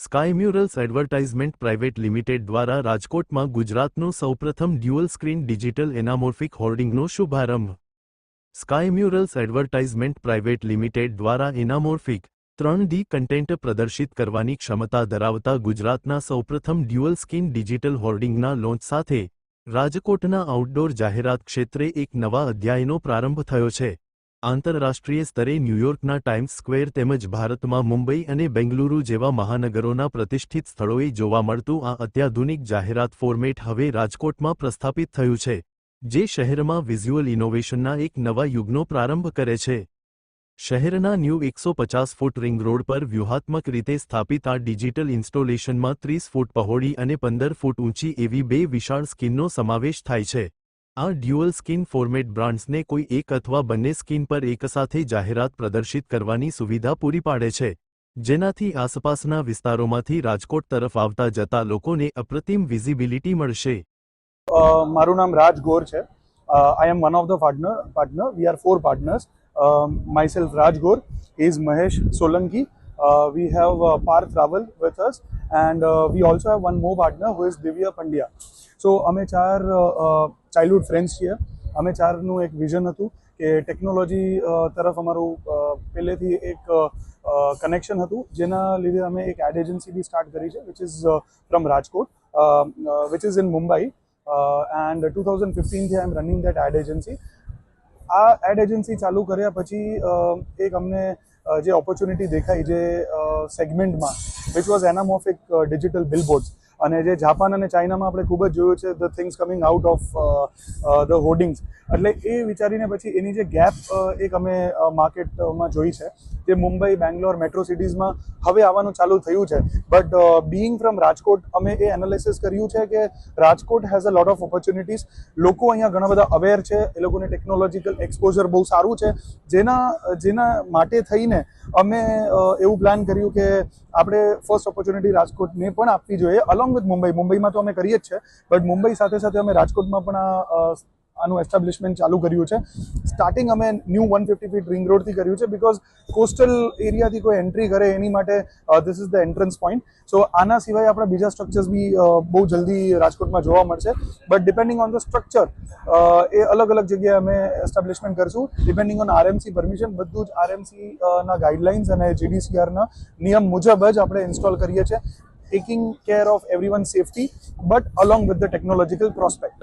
Sky murals advertisement private limited દ્વારા રાજકોટમાં ગુજરાતનો સૌપ્રથમ ડ્યુઅલ સ્ક્રીન ડિજિટલ એનામોર્ફિક હોર્ડિંગનો શુભારંભ. Sky murals advertisement private limited દ્વારા એનામોર્ફિક ત્રણ ડી કન્ટેન્ટ પ્રદર્શિત કરવાની ક્ષમતા ધરાવતા ગુજરાતના સૌપ્રથમ ડ્યુઅલ સ્ક્રીન ડિજિટલ હોર્ડિંગના લોન્ચ સાથે રાજકોટના આઉટડોર જાહેરાત ક્ષેત્રે એક નવા અધ્યાયનો પ્રારંભ થયો છે. આંતરરાષ્ટ્રીય સ્તરે ન્યૂયોર્કના ટાઇમ્સ સ્ક્વેર તેમજ ભારતમાં મુંબઈ અને બેંગલુરુ જેવા મહાનગરોના પ્રતિષ્ઠિત સ્થળોએ જોવા મળતું આ અત્યાધુનિક જાહેરાત ફોર્મેટ હવે રાજકોટમાં પ્રસ્થાપિત થયું છે, જે શહેરમાં વિઝ્યુઅલ ઇનોવેશનના એક નવા યુગનો પ્રારંભ કરે છે. શહેરના ન્યૂ એકસો પચાસ ફૂટ રિંગ રોડ પર વ્યૂહાત્મક રીતે સ્થાપિત આ ડિજિટલ ઇન્સ્ટોલેશનમાં ત્રીસ ફૂટ પહોળી અને પંદર ફૂટ ઊંચી એવી બે વિશાળ સ્કીનનો સમાવેશ થાય છે. આ ડ્યુઅલ સ્કીન ફોર્મેટ બ્રાન્ડ્સને કોઈ એક અથવા બંને સ્કીન પર એકસાથે જાહેરાત પ્રદર્શિત કરવાની સુવિધા પૂરી પાડે છે, જેનાથી આસપાસના વિસ્તારોમાંથી રાજકોટ તરફ આવતા જતા લોકોને અપ્રતિમ વિઝિબિલિટી મળશે. મારું નામ રાજ ગોર છે. I am one of the partner partner we are four partners myself Raj Gor is Mahesh Solanki we have Parth with us, and and we also have one more partner who is દિવ્ય પંડ્યા સો અમે ચાર childhood friends છીએ અમે ચારનું એક vision હતું કે technology તરફ અમારું પહેલેથી એક કનેક્શન હતું જેના લીધે અમે એક એડ એજન્સી બી સ્ટાર્ટ કરી છે which is from Rajkot which is in Mumbai and two thousand ફિફ્ટીનથી I am running that ad agency આ એડ એજન્સી ચાલુ કર્યા પછી એક અમને જે ઓપોર્ચ્યુનિટી દેખાઈ જે સેગમેન્ટમાં વિચ વોઝ એનામ ઓફ એક ડિજિટલ બિલબોર્ડ્સ અને જે જાપાન અને ચાઇનામાં આપણે ખૂબ જ જોયું છે the things coming out of the hoardings એટલે એ વિચારીને પછી એની જે ગેપ એક અમે માર્કેટમાં જોઈ છે, જે મુંબઈ, બેંગ્લોર મેટ્રો સિટીઝમાં હવે આવવાનું ચાલુ થયું છે. બટ બિઈંગ ફ્રોમ રાજકોટ, અમે એ એનાલિસિસ કર્યું છે કે Rajkot has a lot of opportunities લોકો અહીંયા ઘણા બધા અવેર છે, એ લોકોને ટેકનોલોજીકલ એક્સપોઝર બહુ સારું છે. જેના જેના માટે થઈને અમે એવું પ્લાન કર્યું કે આપણે ફર્સ્ટ ઓપોર્ચ્યુનિટી રાજકોટને પણ આપવી જોઈએ અલોંગ વિથ મુંબઈ મુંબઈમાં તો અમે કરીએ જ છે બટ મુંબઈ સાથે સાથે અમે રાજકોટમાં પણ આનું એસ્ટાબ્લિશમેન્ટ ચાલુ કર્યું છે. સ્ટાર્ટિંગ અમે new one fifty feet ring રોડથી કર્યું છે બિકોઝ કોસ્ટલ એરિયાથી કોઈ એન્ટ્રી કરે એની માટે this is the entrance point so આના સિવાય આપણા બીજા સ્ટ્રક્ચર્સ બી બહુ જલ્દી રાજકોટમાં જોવા મળશે. But depending on the structure એ અલગ અલગ જગ્યાએ અમે એસ્ટાબ્લિશમેન્ટ કરશું. ડિપેન્ડિંગ ઓન આરએમસી પરમિશન બધું જ આરએમસી ના ગાઈડલાઇન્સ અને જીડીસીઆરના નિયમ મુજબ જ આપણે ઇન્સ્ટોલ કરીએ છીએ. taking care of everyone's safety, but along with the technological prospect.